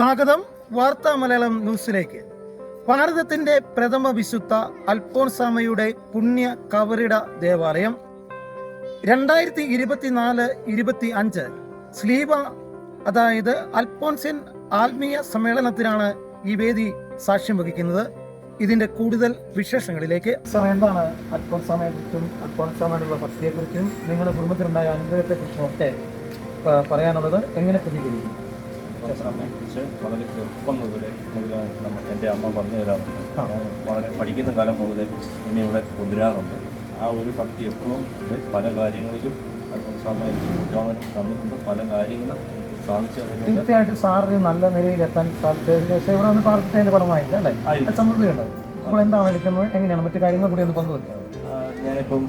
സ്വാഗതം വാർത്താ മലയാളം ന്യൂസിലേക്ക്. ഭാരതത്തിന്റെ പ്രഥമ വിശുദ്ധ അൽഫോൺസാമയുടെ പുണ്യ കവറിട ദേവാലയം. രണ്ടായിരത്തി ഇരുപത്തിനാല് ഇരുപത്തി അഞ്ച് സ്ലീവ അതായത് അൽഫോൺസിൻ ആത്മീയ സമ്മേളനത്തിനാണ് ഈ വേദി സാക്ഷ്യം വഹിക്കുന്നത്. ഇതിന്റെ കൂടുതൽ വിശേഷങ്ങളിലേക്ക്. സാർ എന്താണ് അൽഫോൺസാമയെ കുറിച്ചും അൽഫോൺസാമയുടെ ഭക്തിയെക്കുറിച്ചും നിങ്ങളുടെ കുടുംബത്തിലുണ്ടായ അനുഭവത്തെക്കുറിച്ചും ഒക്കെ പറയാനുള്ളത് എങ്ങനെ പ്രതികരിക്കും വളരെ ചെറുപ്പം മുതലേ നമുക്ക് എന്റെ അമ്മ പറഞ്ഞു തരാറുണ്ട് വളരെ പഠിക്കുന്ന കാലം മുതലേ എന്നെ ഇവിടെ കൊണ്ടുവരാറുണ്ട്. ആ ഒരു ഭക്തി എപ്പോഴും പല കാര്യങ്ങളിലും തന്നിട്ടുണ്ട്. പല കാര്യങ്ങളും തീർച്ചയായിട്ടും സാറിന് നല്ല നിലയിൽ എത്താൻ പക്ഷേ ഇവിടെ ഒന്ന് പ്രാർത്ഥിച്ചതിന്റെ അല്ലേ? ആയില്ല. സമൃദ്ധിയുണ്ട് അപ്പോൾ എന്താണ് എടുക്കുന്നത്? എങ്ങനെയാണ്? മറ്റു കാര്യങ്ങൾ കൂടി ഒന്ന് പങ്കുവെക്കുന്നത് ആ, ഞാനിപ്പം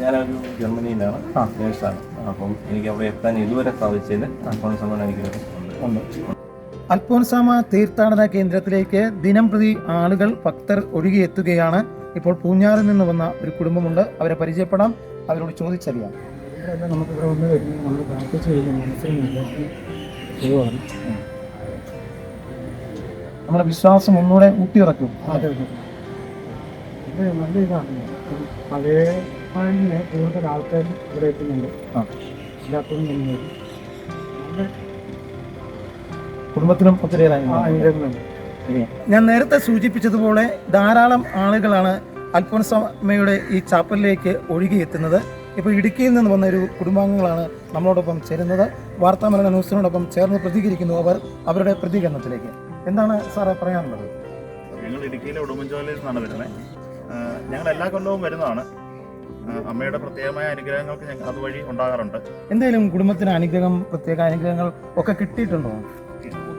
ഞാനൊരു ജർമ്മനിയിലാണ്. നേഴ്സാണ്. അപ്പം എനിക്ക് അവിടെ എത്താൻ ഇതുവരെ സാധിച്ചതിന് അക്കൗണ്ട് സമയം എനിക്ക് ഉണ്ട്. അൽഫോൻസാമ തീർത്ഥാടന കേന്ദ്രത്തിലേക്ക് ദിനം പ്രതി ആളുകൾ ഭക്തർ ഒഴുകിയെത്തുകയാണ്. ഇപ്പോൾ പൂഞ്ഞാറിൽ നിന്ന് വന്ന ഒരു കുടുംബമുണ്ട്. അവരെ പരിചയപ്പെടാം. അവരോട് ചോദിച്ചറിയാം. നമുക്ക് ഇവിടെ വന്ന് കഴിഞ്ഞ് നമ്മൾ പ്രാർത്ഥിച്ച് കഴിഞ്ഞ് മനസ്സിന് നല്ല നമ്മുടെ വിശ്വാസം ഒന്നുകൂടെ ഊട്ടിയിറക്കും. അതെ ഇത് നല്ല ഇതാണ്. പഴയ കൂടുതൽ ആൾക്കാർ ഇവിടെ എത്തുന്നുണ്ട്. എല്ലാത്തിനും നല്ല കുടുംബത്തിനും ഒത്തിരി ഞാൻ നേരത്തെ സൂചിപ്പിച്ചതുപോലെ ധാരാളം ആളുകളാണ് അൽഫോൻസമ്മയുടെ ഈ ചാപ്പലിലേക്ക് ഒഴുകിയെത്തുന്നത്. ഇപ്പോൾ ഇടുക്കിയിൽ നിന്ന് വന്ന ഒരു കുടുംബാംഗങ്ങളാണ് നമ്മളോടൊപ്പം ചേരുന്നത്. വാർത്താമലന ന്യൂസിനോടൊപ്പം ചേർന്ന് പ്രതികരിക്കുന്നു അവർ അവരുടെ പ്രതികരണത്തിലേക്ക്. എന്താണ് സാറേ പറയാനുള്ളത്? ഞങ്ങൾ ഇടുക്കിയിലെ ഉടുമ്പൻചോലയിൽ നിന്നാണ് വരുന്നത്. ഞങ്ങൾ എല്ലാ കൊല്ലവും വരുന്നതാണ്. അമ്മയുടെ പ്രത്യേകമായ അനുഗ്രഹങ്ങൾക്ക് ഞങ്ങൾ അതുവഴി ഉണ്ടാകാറുണ്ട്. എന്തായാലും കുടുംബത്തിന് അനുഗ്രഹം പ്രത്യേക അനുഗ്രഹങ്ങൾ ഒക്കെ കിട്ടിയിട്ടുണ്ടോ?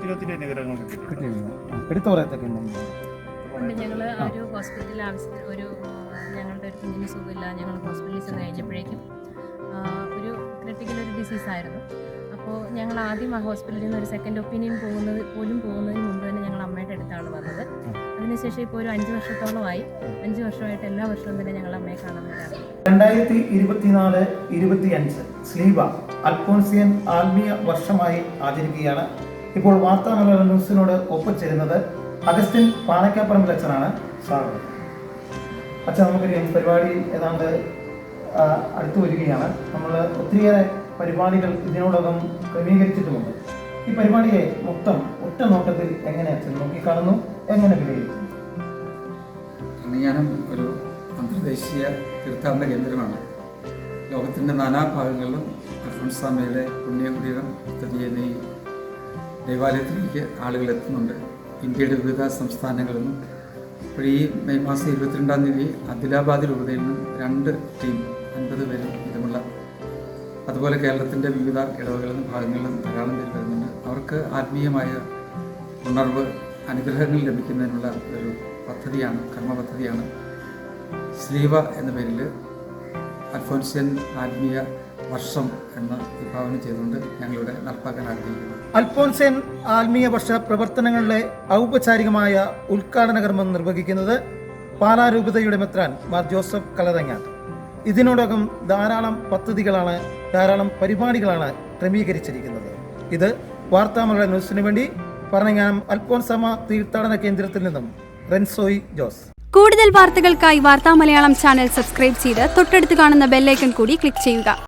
അനുഗ്രഹങ്ങൾ കിട്ടിയിരുന്നു എടുത്തു പറയത്തൊക്കെ ഉണ്ട് ഞങ്ങൾ ഒരു ഹോസ്പിറ്റലിൽ ആവശ്യത്തിന് ഒരു ഞങ്ങളുടെ ഒരു കുഞ്ഞിന് സുഖമില്ല ഞങ്ങൾ ഹോസ്പിറ്റലിൽ ചെന്ന് കഴിഞ്ഞപ്പോഴേക്കും ഒരു ക്രിട്ടിക്കൽ ഒരു ഡിസീസ് ആയിരുന്നു. അപ്പോൾ ഞങ്ങൾ ആദ്യം ആ ഹോസ്പിറ്റലിൽ നിന്ന് ഒരു സെക്കൻഡ് ഒപ്പീനിയൻ പോകുന്നത് പോലും പോകുന്നതിന് മുമ്പ് തന്നെ ഞങ്ങൾ അമ്മയുടെ അടുത്താണ് വന്നത്. അതിനുശേഷം ഇപ്പോൾ ഒരു അഞ്ച് വർഷത്തോളമായി അഞ്ച് വർഷമായിട്ട് എല്ലാ വർഷവും തന്നെ ഞങ്ങൾ അമ്മയെ കാണാൻ വരാറുണ്ട് രണ്ടായിരത്തി ഇരുപത്തിനാല് ഇരുപത്തിയഞ്ച് സ്ലീബ അൽഫോൺസിയൻ ആത്മീയ വർഷമായി ആചരിക്കുകയാണ് ഇപ്പോൾ വാർത്താ മലയാള ന്യൂസിനോട് ഒപ്പച്ചേരുന്നത് അഗസ്റ്റിൻ പാണക്കാപ്പറമ്പിൽ അച്ഛനാണ് സ്വാഗതം അച്ഛൻ നമുക്കറിയാം പരിപാടി ഏതാണ്ട് അടുത്തു വരികയാണ്. നമ്മൾ ഒത്തിരിയേറെ പരിപാടികൾ ഇതിനോടകം ക്രമീകരിച്ചിട്ടുമുണ്ട്. ഈ പരിപാടിയെ മൊത്തം ഒറ്റ നോട്ടത്തിൽ എങ്ങനെ അച്ഛൻ നോക്കിക്കാണുന്നു? എങ്ങനെ വിലയിരുത്തുന്നു? ഞാനും ഒരു അന്തർദേശീയ തീർത്ഥാടന കേന്ദ്രമാണ്. ലോകത്തിന്റെ നാനാഭാഗങ്ങളിലും അഫ്രൻസാമയിലെ പുണ്യകുടീരം സ്ഥിതി ഈ ദേവാലയത്തിലേക്ക് ആളുകൾ എത്തുന്നുണ്ട്. ഇന്ത്യയുടെ വിവിധ സംസ്ഥാനങ്ങളിൽ നിന്നും. ഇപ്പോൾ ഈ മെയ് മാസം ഇരുപത്തിരണ്ടാം തീയതി ആദിലാബാദ് രൂപതയിൽ നിന്നും രണ്ട് ടീം അൻപത് പേരും ഇതുമുള്ള അതുപോലെ കേരളത്തിന്റെ വിവിധ ഇടവകളിൽ നിന്നും ഭാഗങ്ങളിൽ നിന്നും ധാരാളം പേര് വരുന്നുണ്ട്. അവർക്ക് ആത്മീയമായ ഉണർവ് അനുഗ്രഹങ്ങൾ ലഭിക്കുന്നതിനുള്ള ഒരു പദ്ധതിയാണ് കർമ്മ പദ്ധതിയാണ് സ്ലീവ എന്ന പേരിൽ അൽഫോൻസ്യൻ ആത്മീയ വർഷം എന്ന വിഭാവനം ചെയ്തുകൊണ്ട് ഞങ്ങളുടെ നടപ്പാക്കാൻ ആഗ്രഹിക്കുന്നു. അൽഫോൻസെൻ ആത്മീയ വർഷ പ്രവർത്തനങ്ങളുടെ ഔപചാരികമായ ഉദ്ഘാടന കർമ്മം നിർവഹിക്കുന്നത് പാലാരൂപതയുടെ മെത്രാൻ മാർ ജോസഫ് കലതങ്ങാട്ട് ഇതിനോടകം ധാരാളം പദ്ധതികളാണ് ധാരാളം പരിപാടികളാണ് ക്രമീകരിച്ചിരിക്കുന്നത്. ഇത് വാർത്താമലയുടെ ന്യൂസിനു വേണ്ടി പറഞ്ഞാനം അൽഫോൻസമ തീർത്ഥാടന കേന്ദ്രത്തിൽ നിന്നും റെൻസോയ് ജോസ്. കൂടുതൽ വാർത്തകൾക്കായി വാർത്താ മലയാളം ചാനൽ സബ്സ്ക്രൈബ് ചെയ്ത് തൊട്ടടുത്ത് കാണുന്ന ബെല്ലൈക്കൺ കൂടി ക്ലിക്ക് ചെയ്യുക.